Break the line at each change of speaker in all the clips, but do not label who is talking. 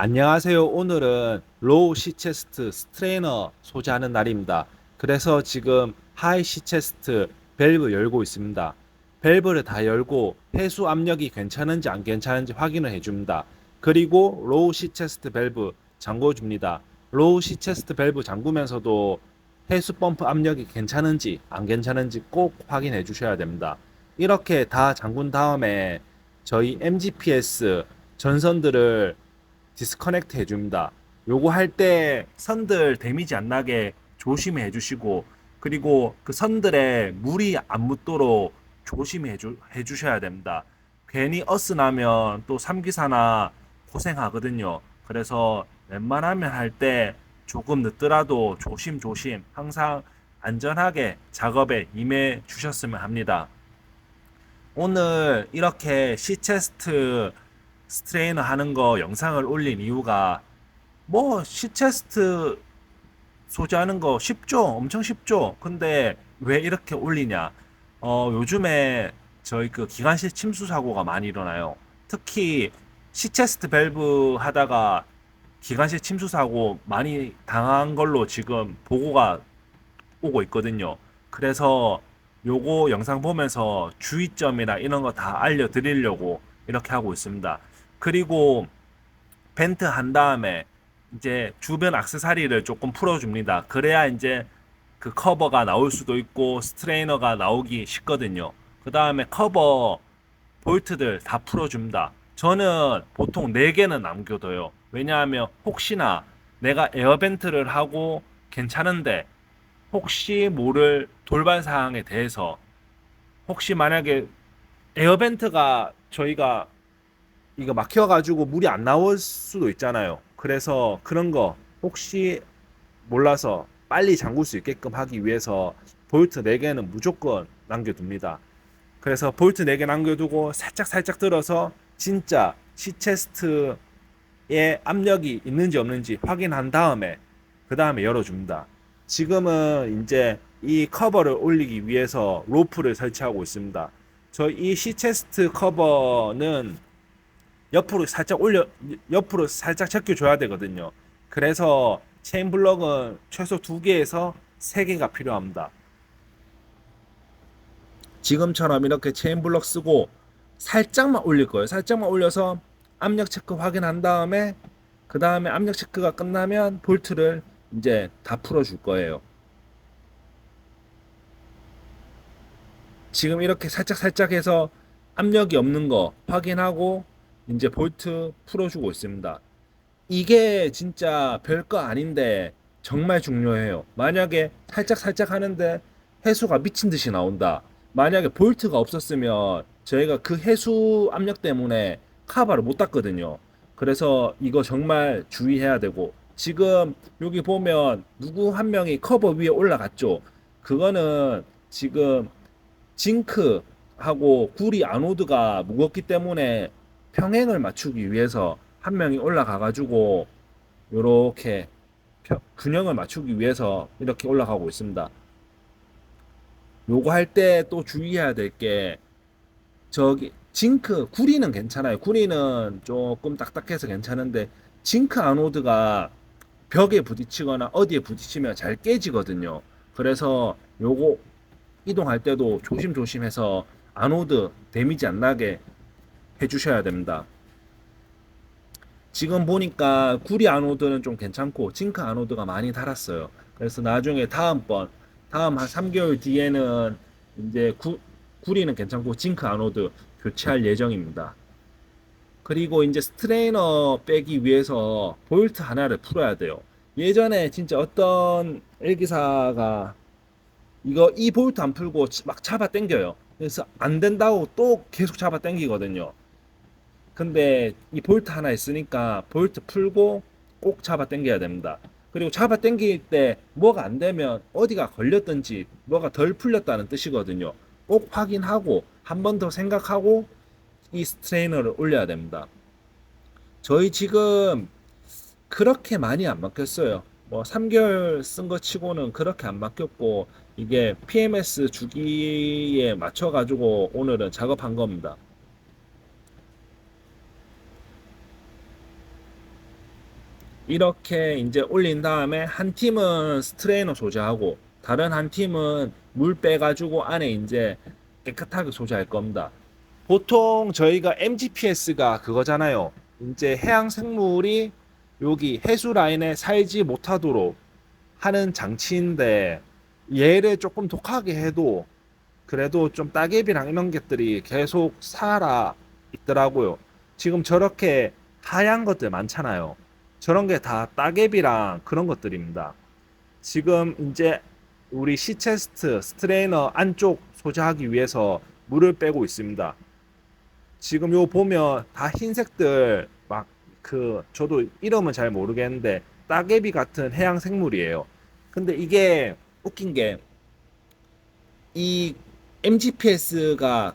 안녕하세요. 오늘은 로우 시체스트 스트레이너 소지하는 날입니다. 그래서 지금 하이 시체스트 밸브 열고 있습니다. 밸브를 다 열고 해수 압력이 괜찮은지 안 괜찮은지 확인을 해줍니다. 그리고 로우 시체스트 밸브 잠궈 줍니다. 로우 시체스트 밸브 잠그면서도 해수 펌프 압력이 괜찮은지 안 괜찮은지 꼭 확인해 주셔야 됩니다. 이렇게 다 잠근 다음에 저희 MGPS 전선들을 디스커넥트 해줍니다. 요거 할 때 선들 데미지 안 나게 조심히 해주시고 그리고 그 선들에 물이 안 묻도록 조심히 해주, 해주셔야 됩니다. 괜히 어스 나면 또 삼기사나 고생하거든요. 그래서 웬만하면 할 때 조금 늦더라도 조심조심 항상 안전하게 작업에 임해 주셨으면 합니다. 오늘 이렇게 시체스트 스트레이너 하는 거 영상을 올린 이유가 뭐 시체스트 소지하는 거 쉽죠? 엄청 쉽죠? 근데 왜 이렇게 올리냐? 어, 요즘에 저희 그 기관실 침수 사고가 많이 일어나요. 특히 시체스트 밸브 하다가 기관실 침수 사고 많이 당한 걸로 지금 보고가 오고 있거든요. 그래서 요거 영상 보면서 주의점이나 이런 거 다 알려드리려고 이렇게 하고 있습니다. 그리고 벤트 한 다음에 이제 주변 악세사리를 조금 풀어줍니다. 그래야 이제 그 커버가 나올 수도 있고 스트레이너가 나오기 쉽거든요. 그 다음에 커버 볼트들 다 풀어줍니다. 저는 보통 4개는 남겨둬요. 왜냐하면 혹시나 내가 에어벤트를 하고 괜찮은데 혹시 모를 돌발 사항에 대해서 혹시 만약에 에어벤트가 저희가 이거 막혀가지고 물이 안 나올 수도 있잖아요. 그래서 그런 거 혹시 몰라서 빨리 잠글 수 있게끔 하기 위해서 볼트 4개는 무조건 남겨둡니다. 그래서 볼트 4개 남겨두고 살짝 살짝 들어서 진짜 시체스트에 압력이 있는지 없는지 확인한 다음에 그 다음에 열어줍니다. 지금은 이제 이 커버를 올리기 위해서 로프를 설치하고 있습니다. 저 이 시체스트 커버는 옆으로 살짝 올려 옆으로 살짝 제껴줘야 되거든요. 그래서 체인 블럭은 최소 두 개에서 세 개가 필요합니다. 지금처럼 이렇게 체인 블럭 쓰고 살짝만 올릴 거예요. 살짝만 올려서 압력 체크 확인한 다음에 그 다음에 압력 체크가 끝나면 볼트를 이제 다 풀어 줄 거예요. 지금 이렇게 살짝 살짝 해서 압력이 없는 거 확인하고 이제 볼트 풀어주고 있습니다. 이게 진짜 별거 아닌데 정말 중요해요. 만약에 살짝 살짝 하는데 해수가 미친 듯이 나온다. 만약에 볼트가 없었으면 저희가 그 해수 압력 때문에 카바를 못 땄거든요. 그래서 이거 정말 주의해야 되고 지금 여기 보면 누구 한 명이 커버 위에 올라갔죠. 그거는 지금 징크하고 구리 아노드가 무겁기 때문에 평행을 맞추기 위해서 한 명이 올라가 가지고 요렇게 평- 균형을 맞추기 위해서 이렇게 올라가고 있습니다. 요거 할 때 또 주의해야 될 게 저기 징크 구리는 괜찮아요. 구리는 조금 딱딱해서 괜찮은데 징크 아노드가 벽에 부딪히거나 어디에 부딪히면 잘 깨지거든요. 그래서 요거 이동할 때도 조심조심해서 아노드 데미지 안 나게 해주셔야 됩니다. 지금 보니까 구리 아노드는 좀 괜찮고 징크 아노드가 많이 달았어요. 그래서 나중에 다음번 다음 한 3개월 뒤에는 이제 구, 구리는 괜찮고 징크 아노드 교체할 예정입니다. 그리고 이제 스트레이너 빼기 위해서 볼트 하나를 풀어야 돼요. 예전에 진짜 어떤 일기사가 이거 이 볼트 안 풀고 막 잡아 당겨요. 그래서 안 된다고 또 계속 잡아 당기거든요. 근데 이 볼트 하나 있으니까 볼트 풀고 꼭 잡아 당겨야 됩니다. 그리고 잡아 당길 때 뭐가 안 되면 어디가 걸렸든지 뭐가 덜 풀렸다는 뜻이거든요. 꼭 확인하고 한 번 더 생각하고 이 스트레이너를 올려야 됩니다. 저희 지금 그렇게 많이 안 바뀌었어요. 뭐 3개월 쓴 거 치고는 그렇게 안 바뀌었고 이게 PMS 주기에 맞춰 가지고 오늘은 작업한 겁니다. 이렇게 이제 올린 다음에 한 팀은 스트레이너 소재하고 다른 한 팀은 물 빼가지고 안에 이제 깨끗하게 소재할 겁니다. 보통 저희가 MGPS가 그거잖아요. 이제 해양 생물이 여기 해수 라인에 살지 못하도록 하는 장치인데 얘를 조금 독하게 해도 그래도 좀 따개비랑 이런 것들이 계속 살아 있더라고요. 지금 저렇게 하얀 것들 많잖아요. 저런 게 다 따개비랑 그런 것들입니다. 지금 이제 우리 시체스트 스트레이너 안쪽 소재하기 위해서 물을 빼고 있습니다. 지금 요 보면 다 흰색들 막 그 저도 이름은 잘 모르겠는데 따개비 같은 해양 생물이에요. 근데 이게 웃긴 게 이 MGPS가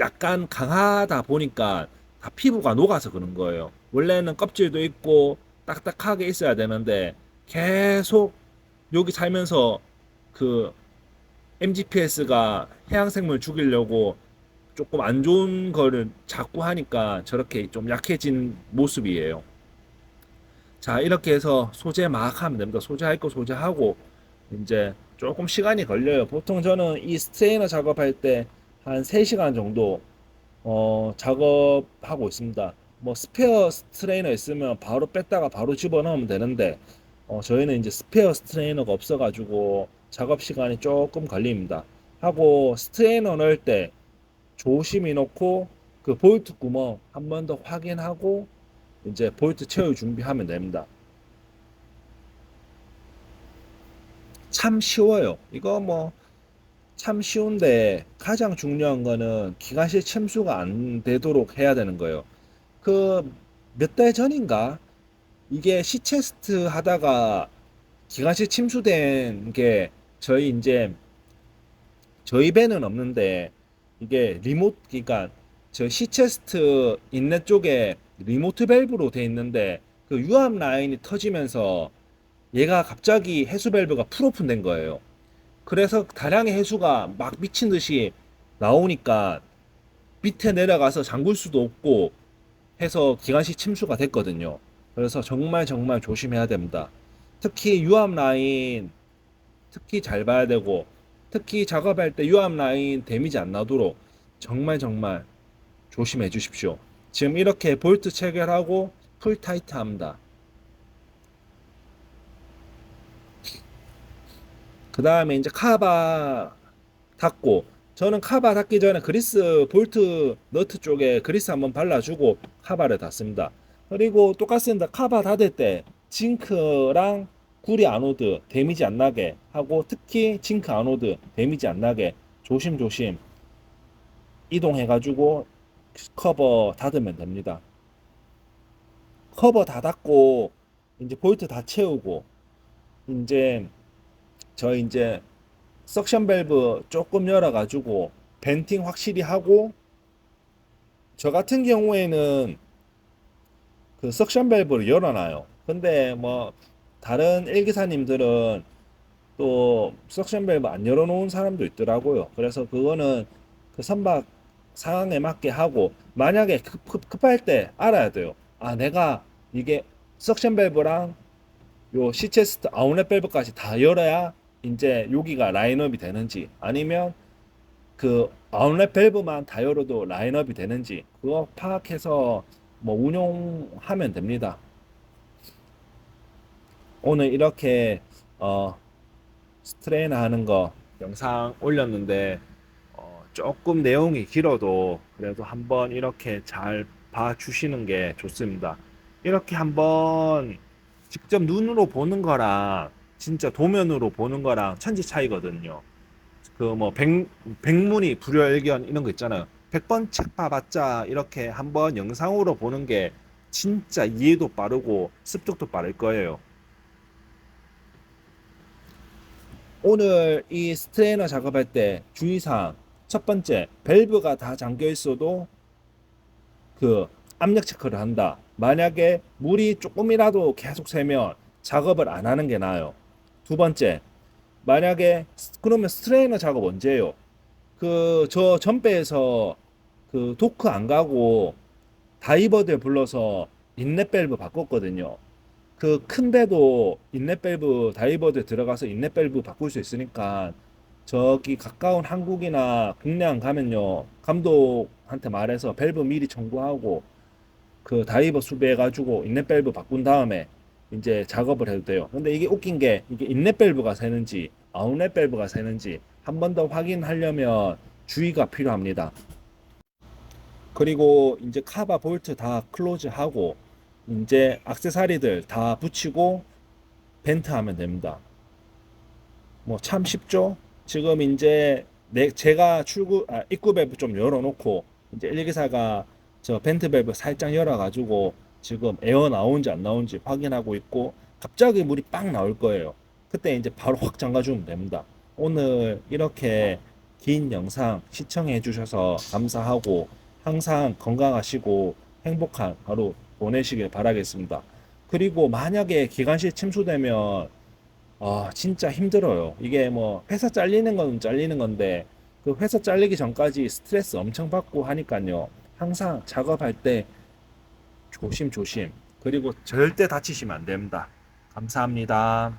약간 강하다 보니까 다 피부가 녹아서 그런 거예요. 원래는 껍질도 있고 딱딱하게 있어야 되는데 계속 여기 살면서 그 MGPS가 해양생물 죽이려고 조금 안 좋은 거를 자꾸 하니까 저렇게 좀 약해진 모습이에요. 자, 이렇게 해서 소재 막 하면 됩니다. 소재 할 거 소재하고 이제 조금 시간이 걸려요. 보통 저는 이 스트레이너 작업할 때 한 3시간 정도 어, 작업하고 있습니다. 뭐 스페어 스트레이너 있으면 바로 뺐다가 바로 집어넣으면 되는데 어, 저희는 이제 스페어 스트레이너가 없어가지고 작업 시간이 조금 걸립니다. 하고 스트레이너 넣을 때 조심히 넣고 그 볼트 구멍 한 번 더 확인하고 이제 볼트 채울 준비하면 됩니다. 참 쉬워요. 이거 뭐 참 쉬운데 가장 중요한 거는 기관실 침수가 안 되도록 해야 되는 거예요. 그 몇 달 전인가 이게 시체스트 하다가 기관실 침수된 게 저희 이제 저희 배는 없는데 이게 리모트 그러니까 저 시체스트 인넷 쪽에 리모트 밸브로 돼 있는데 그 유압 라인이 터지면서 얘가 갑자기 해수 밸브가 풀오픈 된 거예요. 그래서 다량의 해수가 막 미친 듯이 나오니까 밑에 내려가서 잠글 수도 없고 해서 기관식 침수가 됐거든요. 그래서 정말 정말 조심해야 됩니다. 특히 유압 라인 특히 잘 봐야 되고 특히 작업할 때 유압 라인 데미지 안 나도록 정말 정말 조심해 주십시오. 지금 이렇게 볼트 체결하고 풀 타이트 합니다. 그 다음에 이제 카바 닫고 저는 카바 닫기 전에 그리스 볼트 너트 쪽에 그리스 한번 발라주고 카바를 닫습니다. 그리고 똑같습니다. 카바 닫을 때 징크랑 구리 아노드 데미지 안 나게 하고 특히 징크 아노드 데미지 안 나게 조심조심 이동해가지고 커버 닫으면 됩니다. 커버 다 닫고 이제 볼트 다 채우고 이제 저 이제 석션 밸브 조금 열어가지고 벤팅 확실히 하고 저 같은 경우에는 그 석션 밸브를 열어놔요. 근데 뭐 다른 일기사님들은 또 석션 밸브 안 열어놓은 사람도 있더라고요. 그래서 그거는 그 선박 상황에 맞게 하고 만약에 급, 급, 급할 때 알아야 돼요. 아 내가 이게 석션 밸브랑 요 시체스트 아웃렛 밸브까지 다 열어야 이제 여기가 라인업이 되는지 아니면 그 아웃렛 밸브만 다 열어도 라인업이 되는지 그거 파악해서 뭐 운용하면 됩니다. 오늘 이렇게 어 스트레인 하는 거 영상 올렸는데 어 조금 내용이 길어도 그래도 한번 이렇게 잘 봐주시는 게 좋습니다. 이렇게 한번 직접 눈으로 보는 거랑 진짜 도면으로 보는 거랑 천지 차이거든요. 그뭐 백, 백문이 불여일견 이런 거 있잖아요. 100번 책 봐봤자 이렇게 한번 영상으로 보는 게 진짜 이해도 빠르고 습득도 빠를 거예요. 오늘 이 스트레이너 작업할 때 주의사항 첫 번째 밸브가 다 잠겨 있어도 그 압력 체크를 한다. 만약에 물이 조금이라도 계속 새면 작업을 안 하는 게 나아요. 두 번째 만약에 스- 그러면 스트레이너 작업 언제예요? 그 저 전배에서 그 도크 안 가고 다이버들 불러서 인넷 밸브 바꿨거든요. 그 큰데도 인넷 밸브 다이버드 들어가서 인넷 밸브 바꿀 수 있으니까 저기 가까운 한국이나 국내 안 가면요 감독한테 말해서 밸브 미리 청구하고 그 다이버 수배해 가지고 인넷 밸브 바꾼 다음에 이제 작업을 해도 돼요. 근데 이게 웃긴 게 이게 인넷 밸브가 새는지 아웃렛 밸브가 새는지 한 번 더 확인하려면 주의가 필요합니다. 그리고 이제 카바 볼트 다 클로즈하고 이제 액세서리들 다 붙이고 벤트 하면 됩니다. 뭐 참 쉽죠? 지금 이제 내 제가 출구 아, 입구 밸브 좀 열어놓고 이제 일기사가 저 벤트 밸브 살짝 열어가지고 지금 에어 나오는지 안 나오는지 확인하고 있고 갑자기 물이 빵 나올 거예요. 그때 이제 바로 확 잠가주면 됩니다. 오늘 이렇게 긴 영상 시청해 주셔서 감사하고 항상 건강하시고 행복한 하루 보내시길 바라겠습니다. 그리고 만약에 기관실 침수되면 아 진짜 힘들어요. 이게 뭐 회사 잘리는 건 잘리는 건데 그 회사 잘리기 전까지 스트레스 엄청 받고 하니까요. 항상 작업할 때 조심조심 그리고 절대 다치시면 안 됩니다. 감사합니다.